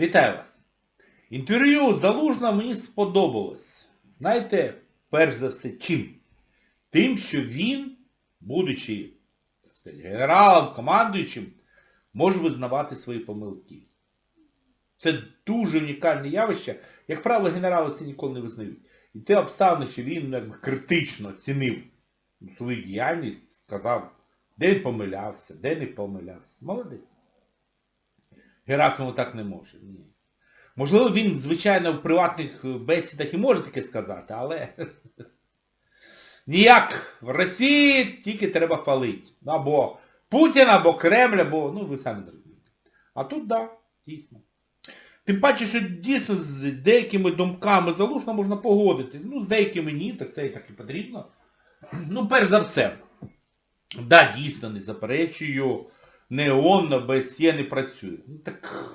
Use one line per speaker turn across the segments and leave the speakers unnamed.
Вітаю вас! Інтерв'ю Залужна мені сподобалось. Знаєте, перш за все, чим? Тим, що він, будучи так сказати, генералом, командуючим, може визнавати свої помилки. Це дуже унікальне явище. Як правило, генерали це ніколи не визнають. І те обставини, що він якби, критично оцінив свою діяльність, сказав, де він помилявся, де не помилявся. Молодець. Герасимов так не може. Ні. Можливо, він, звичайно, в приватних бесідах і може таке сказати, але ніяк в Росії тільки треба палити. Або Путін, або Кремль, або, ну ви самі зрозумієте. А тут, так, да, дійсно. Тим паче, що дійсно з деякими думками залужно можна погодитись. Ну, з деякими ні, так це і так і потрібно. Ну, перш за все. Да, дійсно, не заперечую, не ООН на БСЄ не працює. Ну так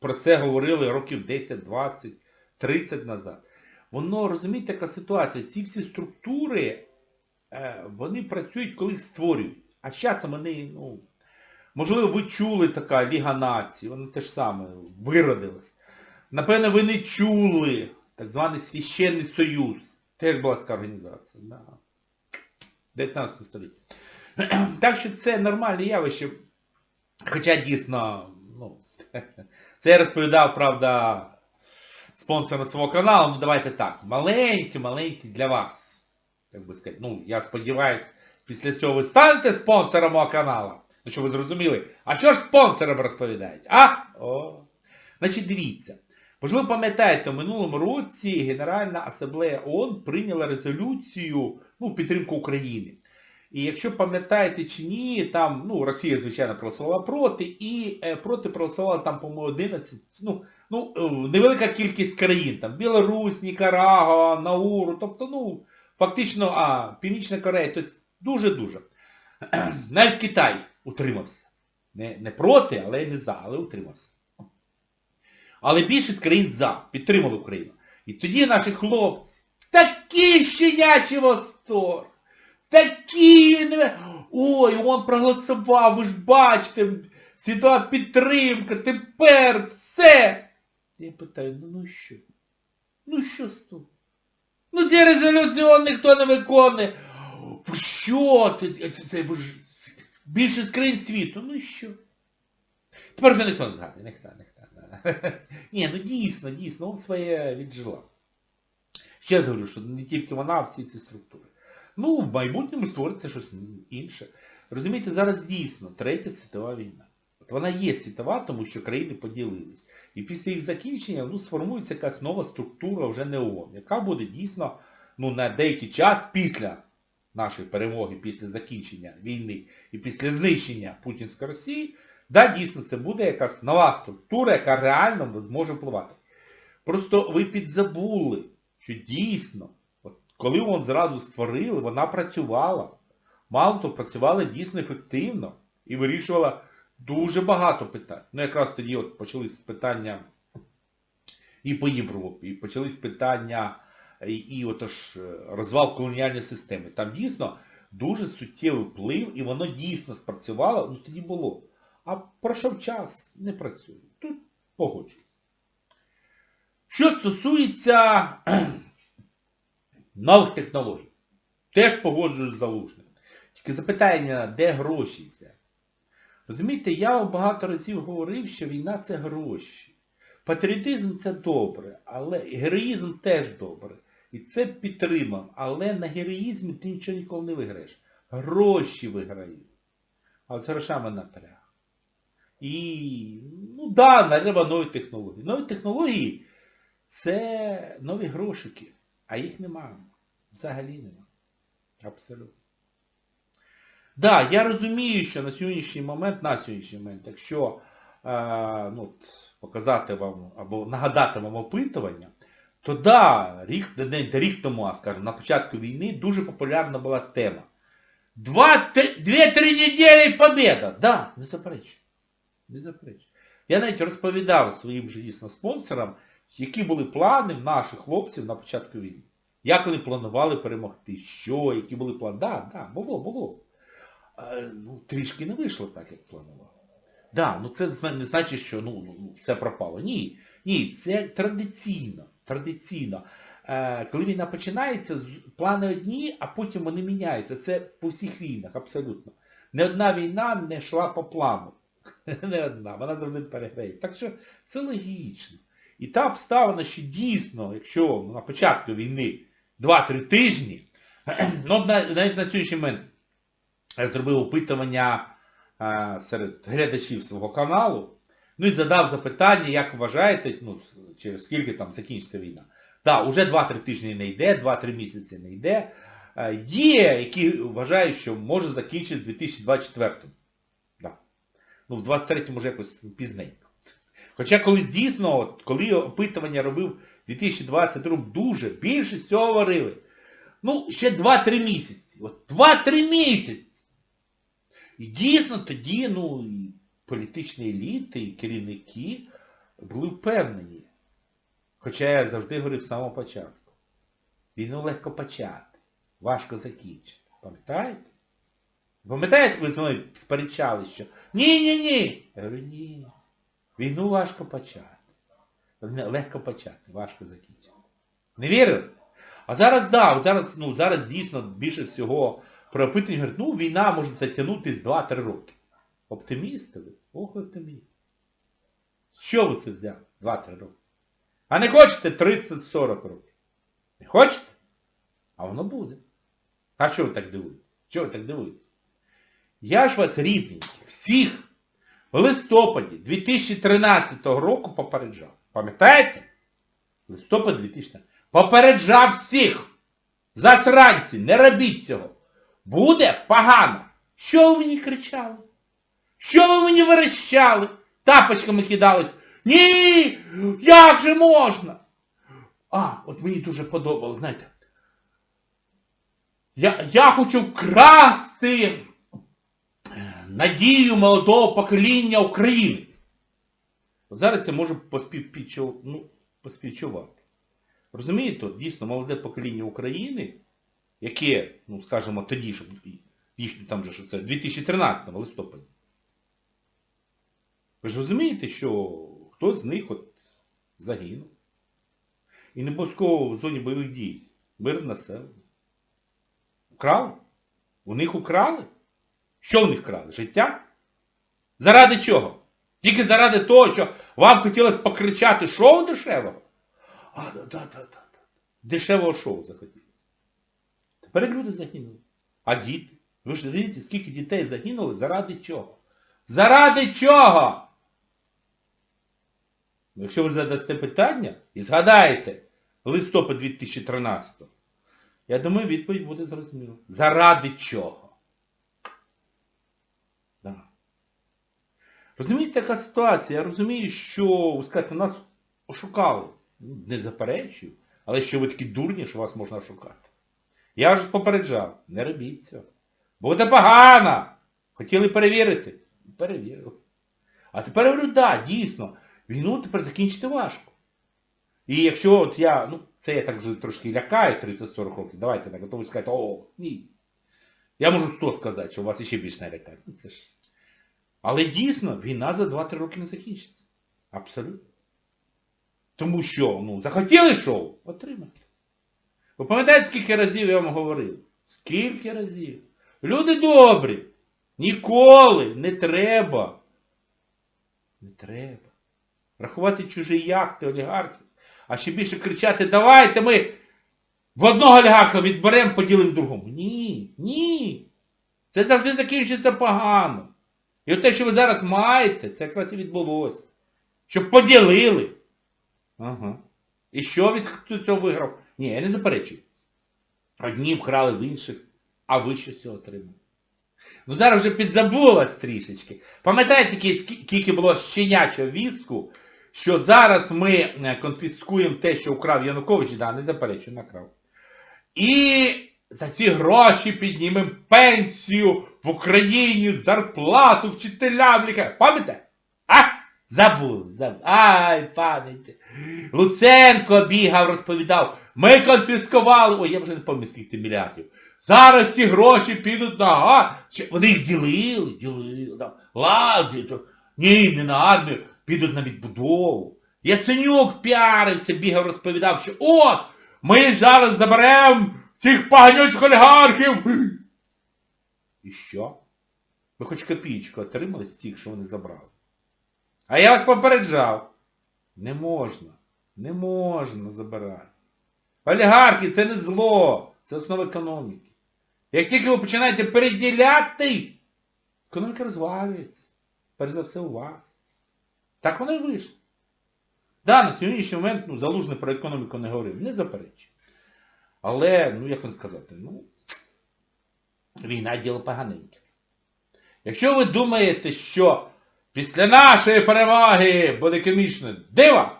про це говорили років 10, 20, 30 назад. Воно, розумієте, яка ситуація? Ці всі структури, е, вони працюють, коли їх створюють. А з часом вони, ну, можливо, ви чули така Ліга націй, вона те ж саме виродилась. Напевно, ви не чули так званий Священний Союз. Теж була така організація. Да. 19 століття. Так що це нормальне явище. Хоча дійсно, ну, це я розповідав, правда, спонсором свого каналу, ну давайте так, маленький-маленький для вас. Як би сказати, ну, я сподіваюся, після цього ви станете спонсором мого каналу. Ну, що ви зрозуміли, а що ж спонсорам розповідають? А? О. Значить, дивіться. Можливо, пам'ятаєте, в минулому році Генеральна Асамблея ООН прийняла резолюцію ну, підтримку України. І якщо пам'ятаєте чи ні, там, ну, Росія, звичайно, проголосувала проти, і е, проти проголосувала там, по-моєму, 11, ну, ну, е, невелика кількість країн, там, Білорусь, Нікарагуа, Науру, тобто, ну, фактично, а, Північна Корея, тобто дуже-дуже. Навіть Китай утримався. Не, не проти, але не за, але утримався. Але більшість країн за, підтримали Україну. І тоді наші хлопці, такі щенячі восторг! Такі! Ой, он проголосував, ви ж бачите, світова підтримка, тепер все. Я питаю, ну ну що? Ну що з того? Ну ці резолюції ніхто не виконує. Ви що? Ти, це, це, більшість країн світу, ну і що? Тепер вже ніхто не згадує, ніхто, ніхто. Ні, ну дійсно, дійсно, он своє віджила. Ще раз говорю, що не тільки вона, а всі ці структури. Ну, в майбутньому створиться щось інше. Розумієте, зараз дійсно Третя світова війна. От вона є світова, тому що країни поділились. І після їх закінчення ну, сформується якась нова структура вже не ООН, яка буде дійсно ну, на деякий час після нашої перемоги, після закінчення війни і після знищення Путінської Росії, да, дійсно, це буде якась нова структура, яка реально зможе впливати. Просто ви підзабули, що дійсно, коли вон зразу створили, вона працювала. Мало того, працювала дійсно ефективно і вирішувала дуже багато питань. Ну якраз тоді от почались питання і по Європі, і почались питання і, і отож розвал колоніальної системи. Там дійсно дуже суттєвий вплив, і воно дійсно спрацювало, ну тоді було. А пройшов час, не працює. Тут погоджуюсь. Що стосується нових технологій, теж погоджуюсь з залужним. Тільки запитання, де гроші взяти? Розумієте, я багато разів говорив, що війна це гроші. Патріотизм це добре, але героїзм теж добре. І це підтримав. Але на героїзмі ти нічого ніколи не виграєш. Гроші виграють. А от з грошами напряг. І, ну да, треба нові технології. Нові технології це нові грошики. А їх немає. Взагалі немає. Абсолютно. Да, я розумію, що на сьогоднішній момент, на сьогоднішній момент, якщо е, ну, показати вам або нагадати вам опитування, то да, рік, рік тому, а скажімо, на початку війни дуже популярна була тема. Дві-три неділі победа! Да, не заперечую. Не заперечую. Я навіть розповідав своїм же дійсно спонсорам, які були плани наших хлопців на початку війни. Як вони планували перемогти, що, які були плани. Да, да, було, було. Ну, трішки не вийшло так, як планували. Да, ну це не значить, що ну, ну, це пропало. Ні. Ні, це традиційно. Традиційно. Е, коли війна починається, плани одні, а потім вони міняються. Це по всіх війнах, абсолютно. Не одна війна не йшла по плану. Не одна, вона завжди переграє. Так що це логічно. І та обставина, що дійсно, якщо ну, на початку війни 2-3 тижні, ну навіть на сьогоднішній момент я зробив опитування е, серед глядачів свого каналу, ну і задав запитання, як вважаєте, ну, через скільки там закінчиться війна. Так, уже 2-3 тижні не йде, 2-3 місяці не йде. Е, Є, які вважають, що може закінчитися в 2024. Да. Ну, в 23-му вже якось пізненько. Хоча колись дійсно, коли опитування робив 2022 дуже, більше всього говорили. Ну, ще 2-3 місяці. От 2-3 місяці. І дійсно тоді, ну, і політичні еліти, і керівники були впевнені. Хоча я завжди говорив з самого початку. Війну легко почати, важко закінчити. Пам'ятаєте? Пам'ятаєте, ви з мною сперечали, що ні-ні-ні. Я говорю, ні. Війну важко почати. Легко почати, важко закінчити. Не вірили? А зараз, да, зараз, ну, зараз дійсно більше всього про опитування говорять, ну, війна може затягнутися 2-3 роки. Оптимісти ви? Ох, оптиміст. Що ви це взяли? 2-3 роки. А не хочете 30-40 років? Не хочете? А воно буде. А чого ви так дивуєтесь? Чого ви так дивуєтесь? Я ж вас, рідненькі, всіх в листопаді 2013 року попереджав. Пам'ятаєте? Листопад 2013. Попереджав всіх. Засранці, не робіть цього. Буде погано. Що ви мені кричали? Що ви мені верещали? Тапочками кидались. Ні! Як же можна? А, от мені дуже подобалось, знаєте. Я, я хочу вкрасти надію молодого покоління України. Зараз я можу поспівчу- ну, поспівчувати. Розумієте, дійсно молоде покоління України, яке, ну скажімо, тоді, щоб їхні там же, що це, 2013 листопаді. Ви ж розумієте, що хтось з них от загинув. І не в зоні бойових дій. Мирне населення. Украли? У них украли? Що в них крали? Життя? Заради чого? Тільки заради того, що вам хотілося покричати шоу дешевого? А, да, да, да, да. Дешевого шоу захотілося. Тепер люди загинули. А діти? Ви ж розумієте, скільки дітей загинули? Заради чого? Заради чого? Ну, Якщо ви задасте питання і згадаєте листопад 2013, я думаю, відповідь буде зрозуміла. Заради чого? Да. Розумієте, яка ситуація? Я розумію, що, ви скажете, нас ошукали. Не заперечую. Але що ви такі дурні, що вас можна шукати. Я ж попереджав, не робіть цього. Буде погано. Хотіли перевірити? Перевірили. А тепер говорю, да, дійсно, війну тепер закінчити важко. І якщо от я, ну, це я так вже трошки лякаю 30-40 років, давайте так, а то ви скажете, о, ні. Я можу 100 сказати, що вас іще більше налякають. Ну, це ж. Але дійсно, війна за 2-3 роки не закінчиться. Абсолютно. Тому що, ну, захотіли шоу? Отримайте. Ви пам'ятаєте, скільки разів я вам говорив? Скільки разів? Люди добрі. Ніколи не треба. Не треба. Рахувати чужі яхти, олігархів. А ще більше кричати, давайте ми в одного олігарха відберемо, поділимо другому. Ні, ні. Це завжди закінчиться погано. І от те, що ви зараз маєте, це якраз і відбулося. Щоб поділили. Ага. І що від цього виграв? Ні, я не заперечую. Одні вкрали в інших, а ви що цього отримали? Ну зараз вже підзабулась трішечки. Пам'ятаєте, скільки було щенячого віску, що зараз ми е, конфіскуємо те, що украв Янукович, да, не заперечую, накрав. І за ці гроші піднімемо пенсію в Україні, зарплату вчителям, лікарям. Пам'ятаєте? А? Забули, забули. Ай, пам'ятаєте. Луценко бігав, розповідав. Ми конфіскували. Ой, я вже не пам'ятаю, скільки мільярдів. Зараз ці гроші підуть на газ. Вони їх ділили, ділили. Там, лади, то Ні, не на армію, підуть на відбудову. Яценюк піарився, бігав, розповідав, що от, ми зараз заберемо цих поганючих олігархів. І що? Ви хоч копійку отримали з тих, що вони забрали? А я вас попереджав. Не можна. Не можна забирати. Олігархи це не зло. Це основа економіки. Як тільки ви починаєте переділяти, економіка розвалюється. Перш за все у вас. Так воно і вийшло. Да, на сьогоднішній момент ну, Залужний про економіку не говорив, не заперечує. Але, ну як вам сказати, ну, війна діло поганеньке. Якщо ви думаєте, що після нашої перемоги буде комічне диво,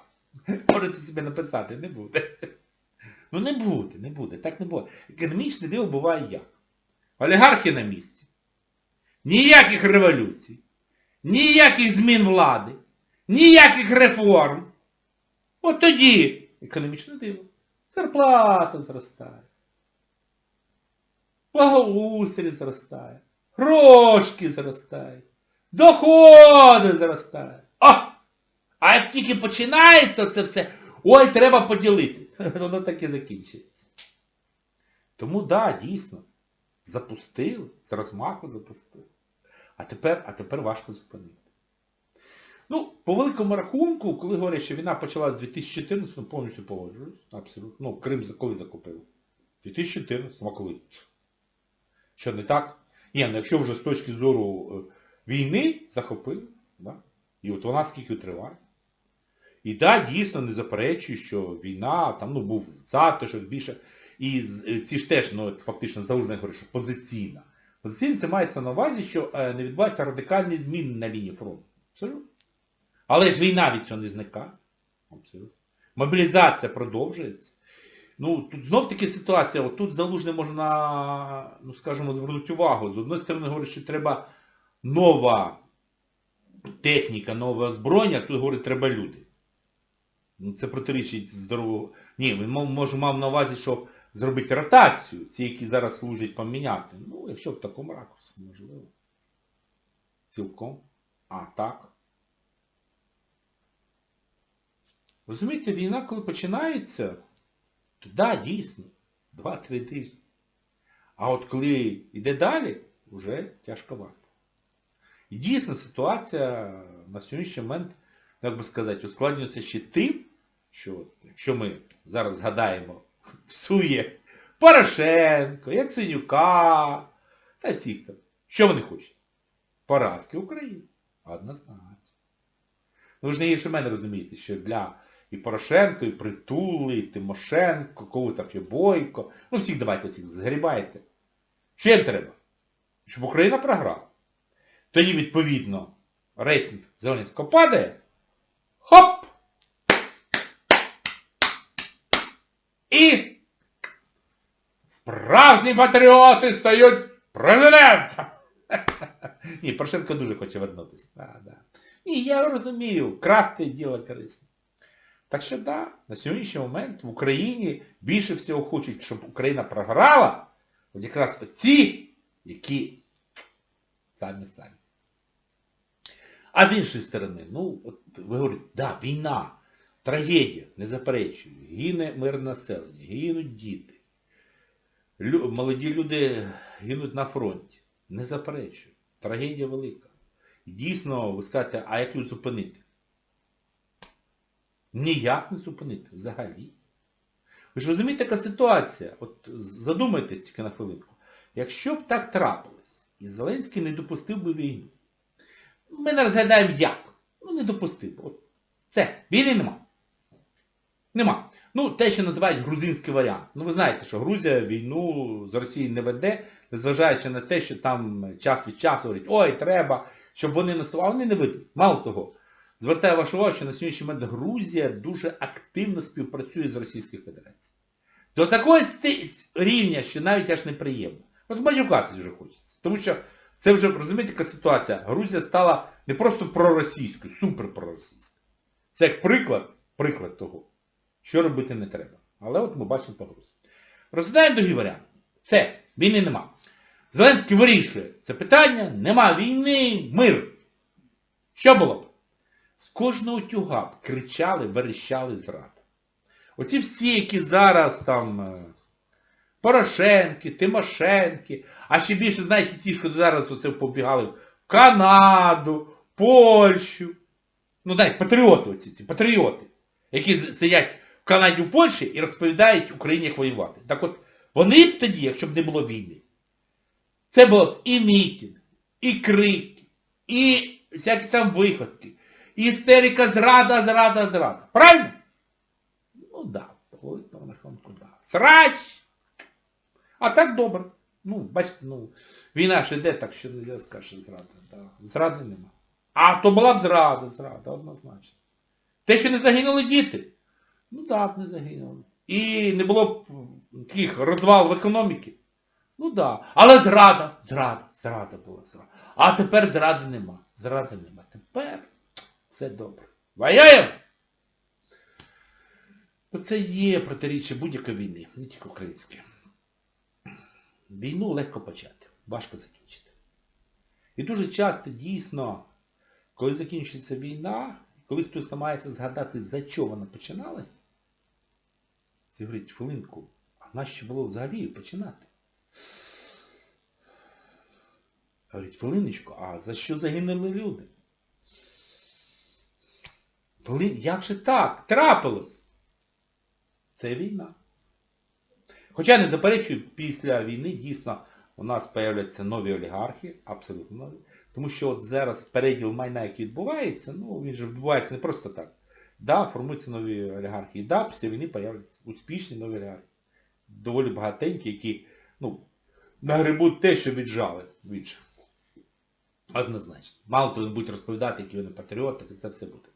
можете собі написати, не буде. Ну не буде, не буде, так не буде. Економічне диво буває як? Олігархи на місці. Ніяких революцій, ніяких змін влади, ніяких реформ. От тоді економічне диво. Зарплата зростає. Благоустрій зростає. Грошки зростають. Доходи зростають. О! А як тільки починається це все, ой, треба поділити. Воно так і закінчується. Тому так, да, дійсно, запустили, з розмаху запустили. А тепер, а тепер важко зупинити. Ну, по великому рахунку, коли говорять, що війна почалась з 2014, ну повністю погоджуюсь. Абсолютно. Ну, Крим коли закупив? 2014, ну а коли? Що не так? Ні, ну якщо вже з точки зору е, війни захопили, да? і от вона скільки триває. І так, дійсно, не заперечую, що війна, там, ну, був затишок більше. І е, ці ж теж, ну, фактично, Залужний говорить, що позиційна. Позиційна це мається на увазі, що е, не відбуваються радикальні зміни на лінії фронту. Абсолютно. Але ж війна від цього не зникає. Абсолютно. Мобілізація продовжується. Ну, тут знов таки ситуація, от тут залужне можна, ну скажімо, звернути увагу. З одної сторони говорить, що треба нова техніка, нове озброєння, тут говорить, треба люди. Ну, це протирічить здорового. Ні, він може мав на увазі, щоб зробити ротацію, ці, які зараз служать, поміняти. Ну, якщо в такому ракурсі, можливо. Цілком. А, так. Розумієте, війна, коли починається, то да, дійсно, 2-3 тижні. А от коли йде далі, вже тяжковато. І дійсно ситуація на сьогоднішній момент, як би сказати, ускладнюється ще тим, що якщо ми зараз згадаємо всує Порошенко, Яценюка та всіх там, що вони хочуть? Поразки України. Однозначно. Ну ви ж не гірше мене розумієте, що для і Порошенко, і Притули, і Тимошенко, кого там ще Бойко, ну всіх давайте всіх згрібайте. Їм треба? Щоб Україна програла. Тоді, відповідно, рейтинг Зеленського падає. Хоп! І справжні патріоти стають президентом. Ні, Порошенко дуже хоче вернутися. Да, да. Ні, я розумію, красти діло корисне. Так що да, на сьогоднішній момент в Україні більше всього хочуть, щоб Україна програла, от якраз ті, які самі самі. А з іншої сторони, ну, от ви говорите, да, війна, трагедія, не заперечую, гине мирне населення, гинуть діти. Лю, молоді люди гинуть на фронті. Не заперечую. Трагедія велика. І дійсно, ви скажете, а як її зупинити? Ніяк не зупинити взагалі. Ви ж розумієте, яка ситуація? От задумайтесь тільки на хвилинку. Якщо б так трапилось, і Зеленський не допустив би війну, ми не розглядаємо як. Ну не допустив. От Це, війни нема. Нема. Ну, те, що називають грузинський варіант. Ну ви знаєте, що Грузія війну з Росії не веде, незважаючи на те, що там час від часу говорять, ой, треба, щоб вони наступали. Вони не ведуть. Мало того, звертаю вашу увагу, що на сьогоднішній момент Грузія дуже активно співпрацює з Російською Федерацією. До такої сти- рівня, що навіть аж неприємно. От матюкатись вже хочеться. Тому що це вже, розумієте, яка ситуація. Грузія стала не просто проросійською, супер проросійською. Це як приклад, приклад того, що робити не треба. Але от ми бачимо по Грузії. Розглядаємо другий варіант. Це, війни нема. Зеленський вирішує це питання, нема війни, мир. Що було? З кожного тюга кричали, верещали зрада. Оці всі, які зараз там е, Порошенки, Тимошенки, а ще більше, знаєте, ті, що зараз оце побігали в Канаду, Польщу. Ну, знаєте, патріоти оці, ці, патріоти, які сидять в Канаді, в Польщі і розповідають Україні, як воювати. Так от, вони б тоді, якщо б не було війни, це було б і мітинг, і крики, і всякі там виходки, істерика, зрада, зрада, зрада. Правильно? Ну да, виходить на рахунку, да. Срач! А так добре. Ну, бачите, ну, війна ж іде, так що не можна сказати, що зрада. Да. Зради нема. А то була б зрада, зрада, однозначно. Те, що не загинули діти, ну так, не загинули. І не було б таких розвал в економіці. Ну так. Да. Але зрада, зрада, зрада була зрада. А тепер зради нема. Зради нема. Тепер все добре. Воюємо! Оце є протиріччя будь-якої війни, не тільки української. Війну легко почати, важко закінчити. І дуже часто дійсно, коли закінчується війна, коли хтось намагається згадати, за що вона починалась, це говорить, хвилинку, а нащо було взагалі починати? Говорить, хвилиночку, а за що загинули люди? Хвилин, як же так? Трапилось? Це війна. Хоча не заперечую, після війни дійсно у нас появляться нові олігархи, абсолютно нові. Тому що от зараз переділ майна, який відбувається, ну він же відбувається не просто так. Да, формуються нові олігархи. І да, після війни появляться успішні нові олігархи. Доволі багатенькі, які, ну, нагребуть те, що віджали в інших. Однозначно. Мало того будуть розповідати, які вони патріоти, і це все буде.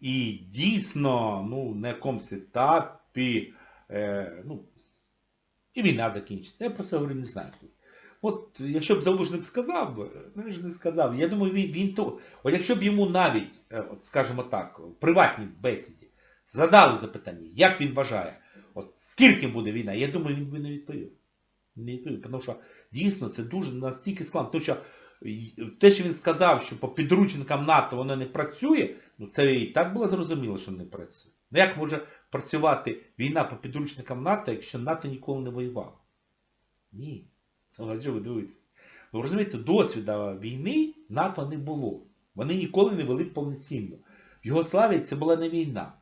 І дійсно, ну, на якомусь етапі, е, ну, і війна закінчиться. Я просто говорю, не знаю. От якщо б Залужник сказав ну він ж не сказав. Я думаю, він, він то. От якщо б йому навіть, е, от скажімо так, в приватній бесіді задали запитання, як він вважає, от скільки буде війна, я думаю, він би не відповів. Не відповів, тому що дійсно це дуже настільки складно. Тому що те, що він сказав, що по підручникам НАТО воно не працює, ну це і так було зрозуміло, що не працює. Ну як може працювати війна по підручникам НАТО, якщо НАТО ніколи не воювало? Ні. Це адже ви дивитесь. Ну розумієте, досвіда війни НАТО не було. Вони ніколи не вели повноцінно. В Югославії це була не війна.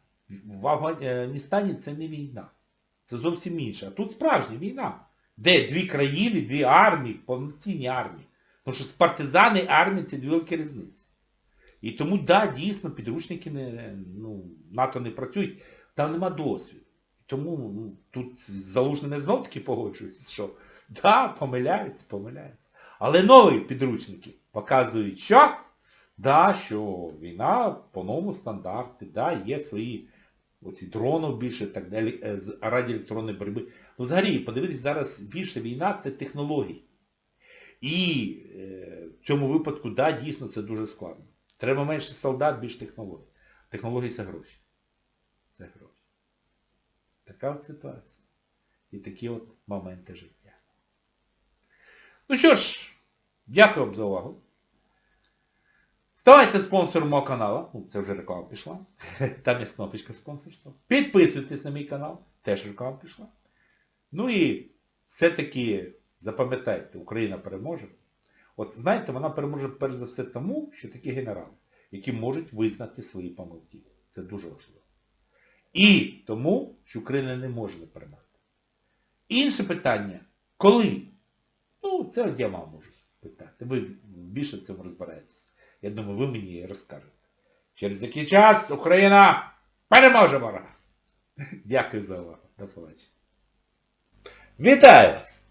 В Афганістані це не війна. Це зовсім інше. А тут справжня війна. Де дві країни, дві армії, повноцінні армії. Тому що партизани і армії це дві великі різниці. І тому, да, дійсно, підручники не, ну, НАТО не працюють, там нема досвіду. Тому ну, тут залужний не знов таки погоджується, що да, помиляються, помиляються. Але нові підручники показують, що? Да, що війна по новому стандарті, да, є свої оці дронів більше так далі, е, радіоелектронної боротьби. Ну взагалі, подивитись, зараз більше війна це технології. І е, в цьому випадку, да, дійсно це дуже складно. Треба менше солдат, більше технологій. Технології це гроші. Це гроші. Така от ситуація. І такі от моменти життя. Ну що ж, дякую вам за увагу. Ставайте спонсором мого каналу. Ну, це вже реклама пішла. Там є кнопочка спонсорства. Підписуйтесь на мій канал. Теж реклама пішла. Ну і все-таки запам'ятайте, Україна переможе. От знаєте, вона переможе перш за все тому, що такі генерали, які можуть визнати свої помилки. Це дуже важливо. І тому, що Україна не може не перемогти. Інше питання, коли? Ну, це я вам можу питати. Ви більше в цьому розбираєтесь. Я думаю, ви мені розкажете. Через який час Україна переможе ворога. Дякую за увагу. До побачення. Вітаю вас!